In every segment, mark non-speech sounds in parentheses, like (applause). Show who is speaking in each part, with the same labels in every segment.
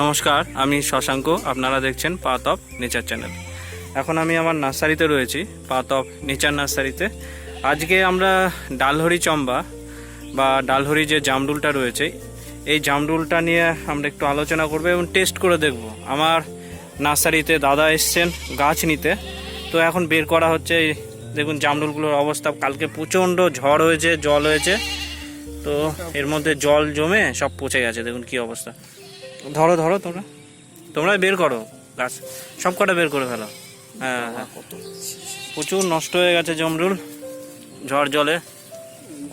Speaker 1: নমস্কার, আমি শশাঙ্ক, আপনারা দেখছেন পাথ অফ নেচার চ্যানেল। এখন আমি আমার নার্সারিতে রয়েছি পাথ অফ নেচার নার্সারিতে। আজকে আমরা ডালহরি চম্বা বা ডালহরি যে জামডুলটা রয়েছে, এই জামডুলটা নিয়ে আমরা একটু আলোচনা করব এবং টেস্ট করে দেখব। আমার নার্সারিতে দাদা এসছেন গাছ নিতে, তো এখন বের করা হচ্ছে দেখুন জামডুলগুলোর অবস্থা। কালকে প্রচণ্ড ঝড় হয়েছে, জল হয়েছে, তো এর মধ্যে জল জমে সব পচে গেছে, দেখুন কি অবস্থা। ধরো ধরো তোমরা। তোমরা বের করো গাছ সব কটা বের করে ফেলো। হ্যাঁ হ্যাঁ। প্রচুর নষ্ট হয়ে গেছে জমরুল। ঝড় জলে।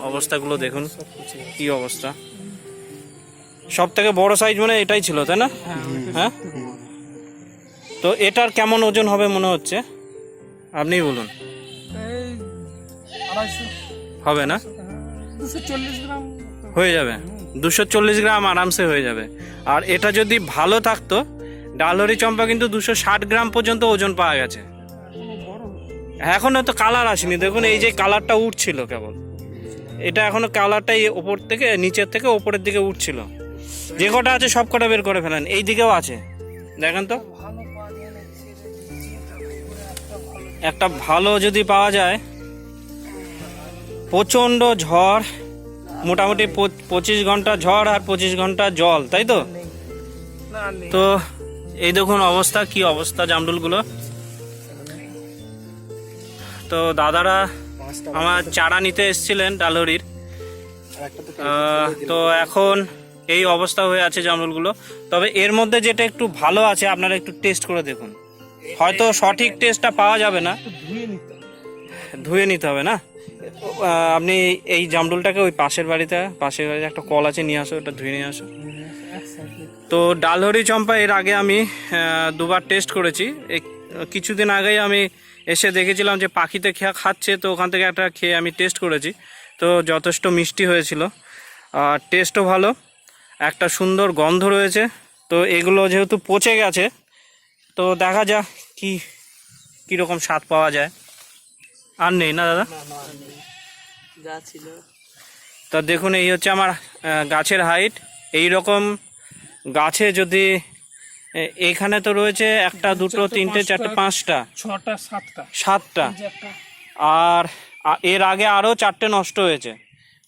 Speaker 1: অবস্থাগুলো দেখুন কি অবস্থা। সব থেকে বড় সাইজ মানে এটাই ছিল তাই না? হ্যাঁ তো এটার কেমন ওজন হবে মনে হচ্ছে? আপনিই বলুন। হবে না? হয়ে যাবে। দুশো চল্লিশ গ্রাম আরামসে হয়ে যাবে। আর এটা যদি ভালো থাকতো, ডালহরি চম্পা কিন্তু দুশো ষাট গ্রাম পর্যন্ত ওজন পাওয়া গেছে।
Speaker 2: এখনও বড়
Speaker 1: তো কালার আসেনি। দেখুন, এই যে কালারটা উঠছিল কেবল। এটা এখনও কালারটাই ওপর থেকে, নিচের থেকে ওপরের দিকে উঠছিল। যে কটা আছে সব কটা বের করে ফেলেন। এই দিকেও আছে। দেখেন তো। একটা ভালো যদি পাওয়া যায়, প্রচণ্ড ঝড় মোটামুটি পঁচ- পঁচিশ ঘণ্টা ঝড় আর পঁচিশ ঘণ্টা জল তাই তো? তো এই দেখুন অবস্থা কি অবস্থা জামডুলগুলো তো দাদারা আমার চারা নিতে এসেছিলেন ডালহরির। তো এখন এই অবস্থা হয়ে আছে জামরুলগুলো। তবে এর মধ্যে যেটা একটু ভালো আছে আপনারা একটু টেস্ট করে দেখুন। হয়তো সঠিক টেস্টটা পাওয়া যাবে না।
Speaker 2: ধুয়ে নিতে হবে।
Speaker 1: না? আপনি এই জামরুলটাকে ওই পাশের বাড়িতে পাশের বাড়িতে একটা কল আছে, নিয়ে আসো, ওটা ধুয়ে নিয়ে আসো। তো ডালহরি চম্পা, এর আগে আমি দুবার টেস্ট করেছি। কিছুদিন আগেই আমি এসে দেখেছিলাম যে পাখিতে খেয়া খাচ্ছে, তো ওখান থেকে একটা খেয়ে আমি টেস্ট করেছি। তো যথেষ্ট মিষ্টি হয়েছিল। আর টেস্টও ভালো, একটা সুন্দর গন্ধ রয়েছে। তো এগুলো যেহেতু পচে গেছে, তো দেখা যাক কি, কীরকম স্বাদ পাওয়া যায়। আর নেই না দাদা?
Speaker 2: যা ছিল।
Speaker 1: তা দেখুন এই হচ্ছে আমার গাছের হাইট এই রকম গাছে যদি এখানে তো রয়েছে একটা দুটো তিনটে চারটে পাঁচটা।
Speaker 2: ছটা সাতটা।
Speaker 1: সাতটা। আর এর আগে আরও চারটে নষ্ট হয়েছে।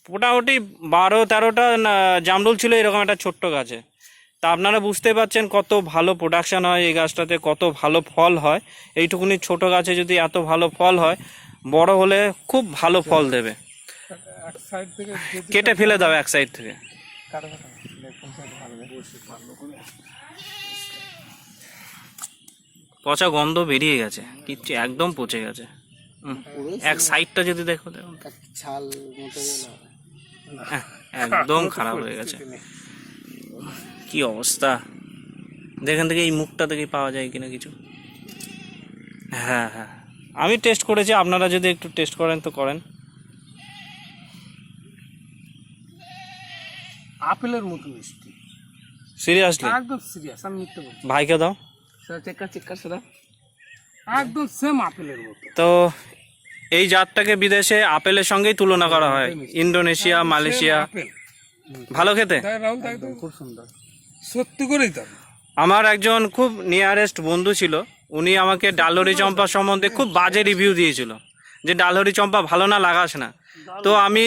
Speaker 1: মোটামুটি বারো তেরোটা না- জামরুল ছিল এরকম একটা ছোট্ট গাছে। তা আপনারা বুঝতে পারছেন কত ভালো প্রোডাকশান হয় এই গাছটাতে কত ভালো ফল হয়। এইটুকুনি ছোট গাছে যদি এত ভালো ফল হয় বড় হলে খুব ভালো ফল দেবে।
Speaker 2: এক সাইড থেকে যদি
Speaker 1: কেটে ফেলে দাও এক সাইড থেকে। পচা গন্ধ বেরিয়ে গেছে কিচ্ছু একদম পচে গেছে। এক সাইডটা যদি দেখো দেখো।
Speaker 2: ছাল
Speaker 1: হ্যাঁ, একদম খারাপ হয়ে গেছে। কি অবস্থা? দেখেন থেকে এই মুখটা থেকে পাওয়া যায় কিনা কিছু। হ্যাঁ হ্যাঁ। আমি টেস্ট করেছি আপনারা যদি একটু টেস্ট করেন তো করেন।
Speaker 2: আপেলের মতো মিষ্টি।
Speaker 1: সিরিয়াসলি
Speaker 2: একদম সিরিয়াস আমি মিথ্যে বলছি।
Speaker 1: ভাইকে দাও।
Speaker 2: চেকার চেকার সেটা একদম সেম আপেলের মতো।
Speaker 1: তো এই জাতটাকে বিদেশে আপেলের সঙ্গেই তুলনা করা হয়। Indonesia Malaysia. ভালো খেতে?
Speaker 2: তাই রাহুল তাই তো খুব সুন্দর। সত্যি করেই তো
Speaker 1: আমার একজন খুব নিয়ারেস্ট বন্ধু ছিল উনি আমাকে ডালহরি চম্পা সম্বন্ধে খুব বাজে রিভিউ দিয়েছিল যে ডালহরি চম্পা ভালো না লাগাস না। তো আমি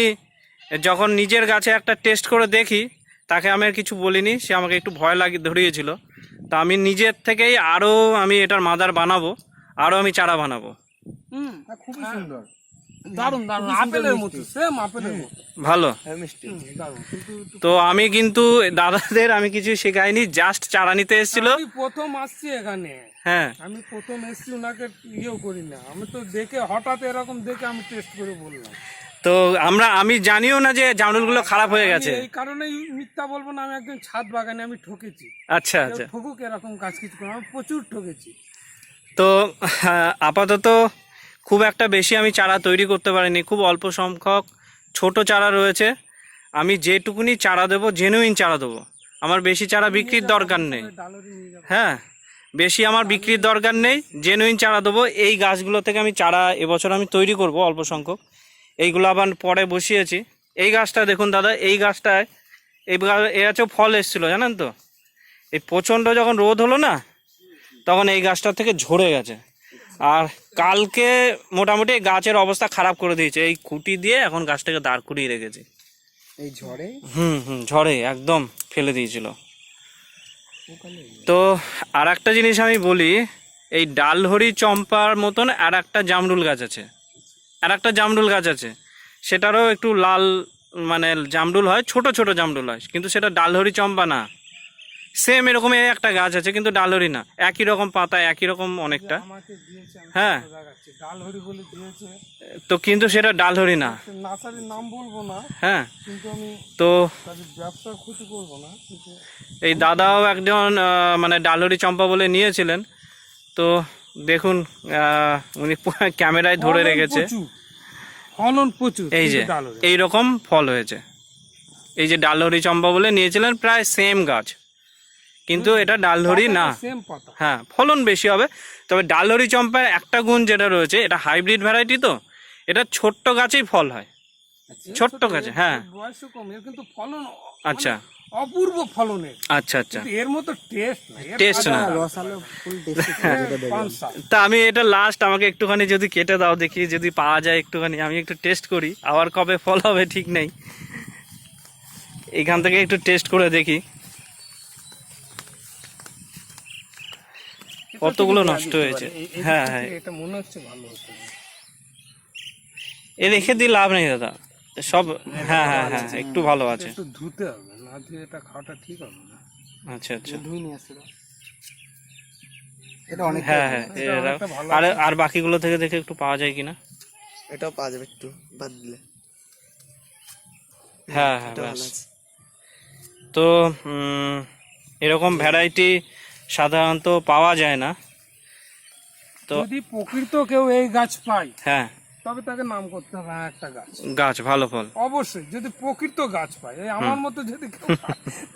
Speaker 1: যখন নিজের গাছে একটা টেস্ট করে দেখি তাকে আমি আর কিছু বলিনি সে আমাকে একটু ভয় লাগিয়ে ধরিয়েছিল। তা আমি নিজের থেকেই আরও আমি এটার মাদার বানাবো আরও আমি চারা বানাবো।
Speaker 2: খুবই সুন্দর। মতো
Speaker 1: ভালো।
Speaker 2: কিন্তু
Speaker 1: তো আমি কিন্তু দাদাদের আমি কিছু শেখাইনি জাস্ট চারা নিতে এসেছিল।
Speaker 2: প্রথম আসছি এখানে।
Speaker 1: হ্যাঁ।
Speaker 2: আমি প্রথম এসছি ওনাকে ইয়েও করি না আমি তো দেখে হঠাৎ এরকম দেখে আমি টেস্ট করে বললাম।
Speaker 1: তো আমরা আমি জানিও না যে জামরুলগুলো খারাপ হয়ে গেছে।
Speaker 2: এই কারণেই মিথ্যা বলব না আমি একজন ছাদ বাগানে আমি ঠকেছি।
Speaker 1: আচ্ছা আচ্ছা।
Speaker 2: ঠকুক এরকম কাজ কিছু করে আমি প্রচুর ঠকেছি।
Speaker 1: তো আপাতত খুব একটা বেশি আমি চারা তৈরি করতে পারিনি খুব অল্প সংখ্যক ছোট চারা রয়েছে। আমি যেটুকুনি চারা দেবো জেনুইন চারা দেবো। আমার বেশি চারা বিক্রির দরকার নেই। হ্যাঁ। বেশি আমার বিক্রির দরকার নেই জেনুইন চারা দেবো। এই গাছগুলো থেকে আমি চারা এবছর আমি তৈরি করব অল্প সংখ্যক। এইগুলো আবার পরে বসিয়েছি। এই গাছটা দেখুন দাদা এই গাছটায় এই গা- এর আছে ফল এসেছিল জানেন তো? এই প্রচণ্ড যখন রোদ হলো না তখন এই গাছটা থেকে ঝরে গেছে। আর কালকে মোটামুটি গাছের অবস্থা খারাপ করে দিয়েছে। এই খুঁটি দিয়ে এখন গাছটাকে দাঁড় করিয়ে রেখেছে।
Speaker 3: এই ঝড়ে?
Speaker 1: হুম হুম ঝড়ে একদম ফেলে দিয়েছিল। তো আর একটা জিনিস আমি বলি, এই ডালহরি চম্পার মতন আর একটা জামরুল গাছ আছে। আর একটা জামরুল গাছ আছে। সেটারও একটু লাল মানে জামরুল হয়, ছোট ছোট জামরুল হয়, কিন্তু সেটা ডালহরি চম্পা না। সেম এরকম একটা গাছ আছে কিন্তু ডালহরি না। একই রকম পাতা একই রকম অনেকটা। হ্যাঁ।
Speaker 2: ডালহরি বলে দিয়েছে।
Speaker 1: তো কিন্তু সেটা ডালহরি না।
Speaker 2: নার্সারির নাম বলব না
Speaker 1: হ্যাঁ।
Speaker 2: কিন্তু আমি
Speaker 1: তো
Speaker 2: তাদের ক্ষতি করব না
Speaker 1: এই দাদাও একজন মানে ডালহরি চম্পা বলে নিয়েছিলেন। তো দেখুন উনি (laughs) ক্যামেরায় ধরে রেখেছে।
Speaker 2: ফলন প্রচুর
Speaker 1: এই যে এই রকম ফল হয়েছে। এই যে ডালহরি চম্পা বলে নিয়েছিলেন প্রায় সেম গাছ। কিন্তু এটা ডালহরি না। হ্যাঁ ফলন বেশি হবে। তবে ডালহরি চম্পার একটা গুণ যেটা রয়েছে এটা হাইব্রিড ভ্যারাইটি তো এটা ছোট্ট গাছেই ফল হয়। ছোট্ট গাছে হ্যাঁ।
Speaker 2: বয়স কম এর কিন্তু ফলন
Speaker 1: আচ্ছা।
Speaker 2: অপূর্ব ফলনের।
Speaker 1: আচ্ছা আচ্ছা।
Speaker 2: এর মতো টেস্ট
Speaker 1: টেস্ট না।
Speaker 3: দেখলাম।
Speaker 2: পানসা
Speaker 1: তা আমি এটা লাস্ট আমাকে একটুখানি যদি কেটে দাও দেখি যদি পাওয়া যায় একটুখানি আমি একটু টেস্ট করি আবার কবে ফল হবে ঠিক নেই। এখান থেকে একটু টেস্ট করে দেখি। কতগুলো নষ্ট হয়েছে। হ্যাঁ হ্যাঁ।
Speaker 2: এটা মনে হচ্ছে ভালো হতো
Speaker 1: এ রেখে দিয়ে লাভ নেই দাদা। সব হ্যাঁ হ্যাঁ হ্যাঁ একটু ভালো আছে।
Speaker 2: একটু ধুতে হবে না ধুয়ে এটা খাওয়াটা ঠিক হবে না।
Speaker 1: আচ্ছা আচ্ছা।
Speaker 3: ধুই নিয়ে আসছে এটা অনেক
Speaker 1: হ্যাঁ হ্যাঁ আর আর বাকিগুলো থেকে দেখে একটু পাওয়া যায় কিনা?
Speaker 3: এটাও পাওয়া যাবে একটু বাদ দিলে।
Speaker 1: হ্যাঁ হ্যাঁ তো উম, এরকম ভ্যারাইটি সাধারণত পাওয়া যায় না। তো
Speaker 2: যদি প্রকৃত কেউ এই গাছ পায়
Speaker 1: হ্যাঁ।
Speaker 2: তবে তাকে নাম করতে হবে একটা গাছ।
Speaker 1: গাছ ভালো ফল।
Speaker 2: অবশ্যই যদি প্রকৃত গাছ পায় এই আমার মতো যদি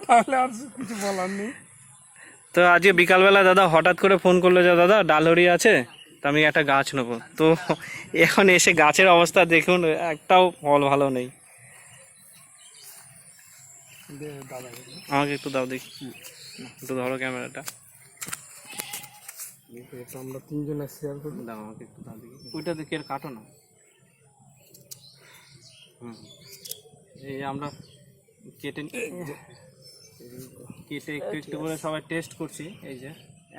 Speaker 2: তাহলে আর কিছু বলার নেই।
Speaker 1: তো আজকে বিকালবেলা দাদা হঠাৎ করে ফোন করল যে দাদা ডালহরি আছে তো আমি একটা গাছ নেব। তো এখন এসে গাছের অবস্থা দেখুন একটাও ফল ভালো নেই। আমাকে একটু দাও দেখি। একটু ধরো ক্যামেরাটা।
Speaker 2: আমরা তিনজনে শেয়ার করি
Speaker 1: দাও আমাকে একটু দাও দেখি। ওইটা দেখি আর কাটো না। হুম। এই আমরা কেটে কেটে একটু একটু করে সবাই টেস্ট করছি এই যে।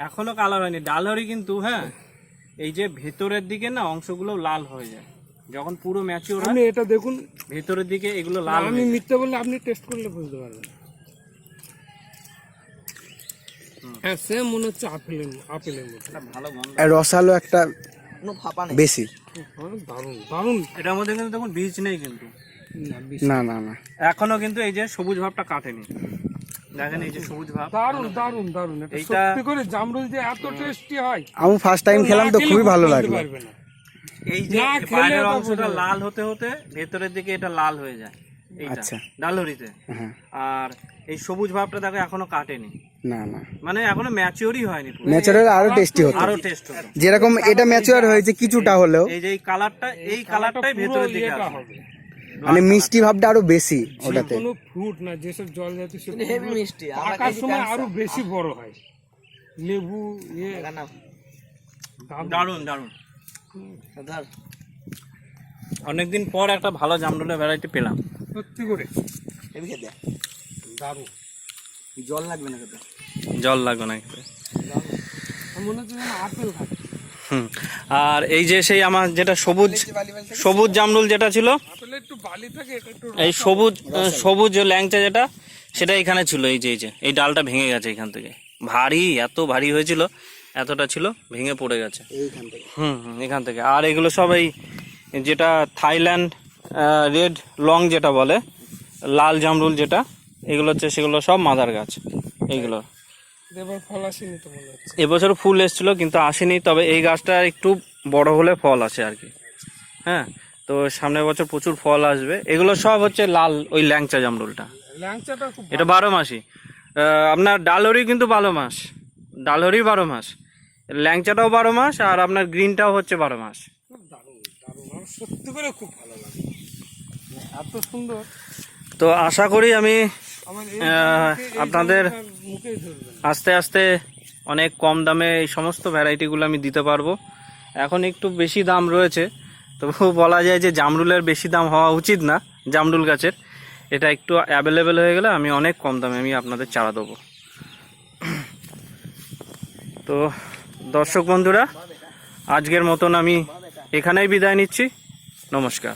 Speaker 1: এখনও কালার হয়নি ডালহরি কিন্তু হ্যাঁ? এই যে ভেতরের দিকে না অংশগুলো লাল হয়ে যায়। যখন পুরো ম্যাচিওর হয়
Speaker 2: এটা দেখুন।
Speaker 1: ভেতরের দিকে এগুলো লাল
Speaker 2: আমি। মিথ্যে বললে আপনি টেস্ট করলে বুঝতে পারবেন। হ্যাঁ সেম মনে হচ্ছে আপেলের আপেলের মতো
Speaker 1: ভালো গন্ধ
Speaker 3: রসালো একটা বেশি।
Speaker 2: হ্যাঁ, দারুণ দারুণ।
Speaker 1: এটার মধ্যে কিন্তু দেখুন বীজ নেই কিন্তু।
Speaker 2: না,
Speaker 3: না না
Speaker 1: এখনও কিন্তু এই যে সবুজ ভাবটা কাটেনি। দেখেন এই যে সবুজ ভাব।
Speaker 2: দারুণ দারুণ দারুণ। এটা সত্যি করে জামরুল যে এত টেস্টি হয়।
Speaker 3: আমি ফার্স্ট টাইম খেলাম তো খুবই ভালো লাগল।
Speaker 1: এই যে বাইরের অংশটা লাল হতে হতে ভেতরের দিকে এটা লাল হয়ে যায়। এইটা
Speaker 3: আচ্ছা।
Speaker 1: ডালহরিতে।
Speaker 3: হ্যাঁ।
Speaker 1: আর এই সবুজ ভাবটা দেখো এখনও কাটেনি।
Speaker 3: না না।
Speaker 1: মানে এখনও ম্যাচিওরই হয়নি।
Speaker 3: ন্যাচারাল আরও টেস্টি হতো।
Speaker 1: আরও টেস্ট হতো।
Speaker 3: যেরকম এটা ম্যাচিওর হয়েছে কিছুটা হলেও।
Speaker 1: এই যে এই কালারটা এই কালারটাই
Speaker 2: পুরো
Speaker 1: ভেতরের দিকে আসবে।
Speaker 2: হবে।
Speaker 3: মানে মিষ্টি ভাবটা আরও বেশি ওটাতে।
Speaker 2: কোনো ফ্রুট না যেসব জল জাতীয় সব হেভি মিষ্টি পাকার সময় আরও বেশি বড় হয়। লেবু ইয়ে। দারুণ।
Speaker 1: দারুণ দারুণ। অনেকদিন পর একটা ভালো জামরুলের ভ্যারাইটি পেলাম।
Speaker 2: সত্যি করে? দারুণ।
Speaker 3: জল লাগবে না খেতে?
Speaker 1: জল লাগবে না খেতে।
Speaker 2: মনে
Speaker 1: হুম। আর এই যে সেই আমার যেটা সবুজ সবুজ জামরুল যেটা ছিল
Speaker 2: আপেলে একটু বালি থাকে এটা একটু
Speaker 1: এই সবুজ সবুজ ল্যাংচা যেটা সেটা এখানে ছিল এই যে এই যে এই ডালটা ভেঙে গেছে এখান থেকে। ভারী এত ভারী হয়েছিল এতটা ছিল ভেঙে পড়ে গেছে। হুম হুম, এখান থেকে। আর এগুলো সব এই যেটা থাইল্যান্ড রেড লং যেটা বলে লাল জামরুল যেটা এগুলো হচ্ছে সেগুলো সব মাদার গাছ এইগুলো। এবছর ফুল এসেছিল কিন্তু আসেনি তবে এই গাছটা একটু বড় হলে ফল আসে আর কি। হ্যাঁ তো সামনের বছর প্রচুর ফল আসবে। এগুলো সব হচ্ছে লাল ওই ল্যাংচা জামরুলটা।
Speaker 2: ল্যাংচাটা
Speaker 1: এটা বারো মাসই। আপনার ডালহরি কিন্তু বারো মাস। ডালহরি বারো মাস। ল্যাংচাটাও বারো মাস আর আপনার গ্রিনটাও হচ্ছে বারো মাস।
Speaker 2: সত্যি করে খুব ভালো লাগে। এত সুন্দর।
Speaker 1: তো আশা করি আমি আপনাদের। আস্তে আস্তে অনেক কম দামে এই সমস্ত ভ্যারাইটিগুলো আমি দিতে পারব। এখন একটু বেশি দাম রয়েছে তবু বলা যায় যে জামরুলের বেশি দাম হওয়া উচিত না জামরুল গাছের। এটা একটু অ্যাভেলেবেল হয়ে গেলে আমি অনেক কম দামে আমি আপনাদের চারা দেবো। তো দর্শক বন্ধুরা আজকের মতন আমি এখানেই বিদায় নিচ্ছি। নমস্কার।